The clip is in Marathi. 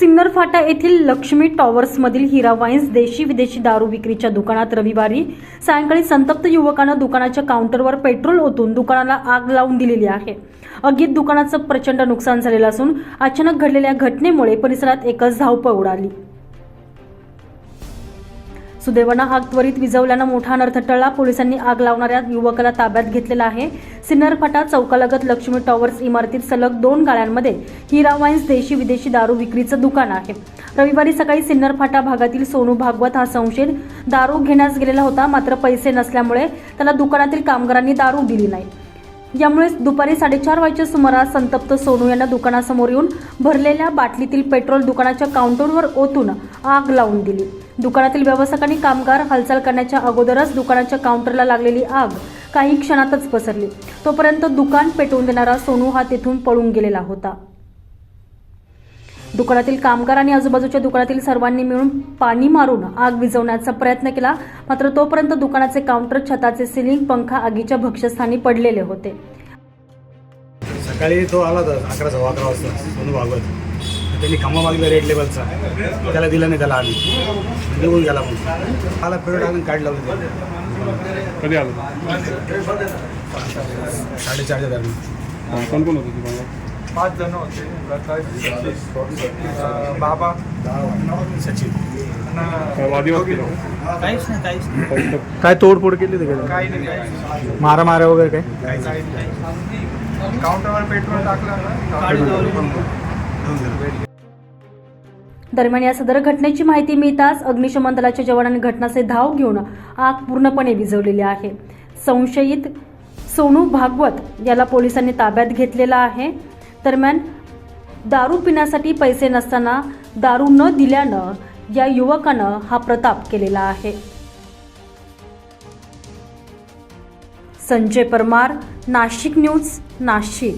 सिन्नर फाटा येथील लक्ष्मी टॉवर्समधील हिरा वाईन्स देशी विदेशी दारू विक्रीच्या दुकानात रविवारी सायंकाळी संतप्त युवकानं दुकानाच्या काउंटरवर पेट्रोल ओतून दुकानाला आग लावून दिलेली आहे. अगीत दुकानाचं प्रचंड नुकसान झालेलं असून अचानक घडलेल्या घटनेमुळे परिसरात एकच धावपळ उडाली. सुदैवानं आग त्वरित विझवल्यानं मोठा अनर्थ टळला. पोलिसांनी आग लावणाऱ्या युवकाला ताब्यात घेतलेला आहे. सिन्नर फाटा चौकालगत लक्ष्मी टॉवर्स इमारतीत सलग दोन गाळ्यांमध्ये हिरा वाईन्स देशी विदेशी दारू विक्रीचं दुकान आहे. रविवारी सकाळी सिन्नर फाटा भागातील सोनू भागवत हा संशयित दारू घेण्यास गेलेला होता. मात्र पैसे नसल्यामुळे त्याला दुकानातील कामगारांनी दारू दिली नाही. यामुळे दुपारी साडेचार वाजेच्या सुमारास संतप्त सोनू यांना दुकानासमोर येऊन भरलेल्या बाटलीतील पेट्रोल दुकानाच्या काउंटरवर ओतून आग लावून दिली. दुकानातील व्यावसायिकांनी कामगार हालचाल करण्याच्या अगोदरच दुकानाच्या काउंटरला लागलेली आग काही क्षणातच पसरली. तोपर्यंत दुकान पेटवून देणारा सोनू हा तेथून पळून गेलेला होता. दुकानातील कामगार आणि आजूबाजूच्या दुकानातील सर्वांनी मिळून पाणी मारून आग विझवण्याचा प्रयत्न केला. मात्र तोपर्यंत दुकानाचे काउंटर छताचे सिलिंग पंखा आगीच्या भक्ष्यस्थानी पडलेले होते. सकाळी तो आला होता अकरा सव्वा अकरा वाजता. सोनू भागवत. त्यांनी खंबा मागला रेड लेवलचा त्याला दिला नाही त्याला आम्ही निघून गेला मग मला पेट्रोल टाकून काढलं होतं. कधी आलं? साडेचारच्या दरम्यान. हा, कोण कोण होतं तुम्हाला? पाच जण होते. बाबा. सचिन. काय तोडफोड केली? काही नाही नाही. मारा मारा वगैरे काय काउंटरवर पेट्रोल टाकलं ना? दरम्यान या सदर घटनेची माहिती मिळताच अग्निशमन दलाच्या जवानांनी घटनास्थळी धाव घेऊन आग पूर्णपणे विझवलेली आहे. संशयित सोनू भागवत याला पोलिसांनी ताब्यात घेतलेला आहे. दरम्यान दारू पिण्यासाठी पैसे नसताना दारू न दिल्यानं या युवकानं हा प्रताप केलेला आहे. संजय परमार नाशिक न्यूज नाशिक.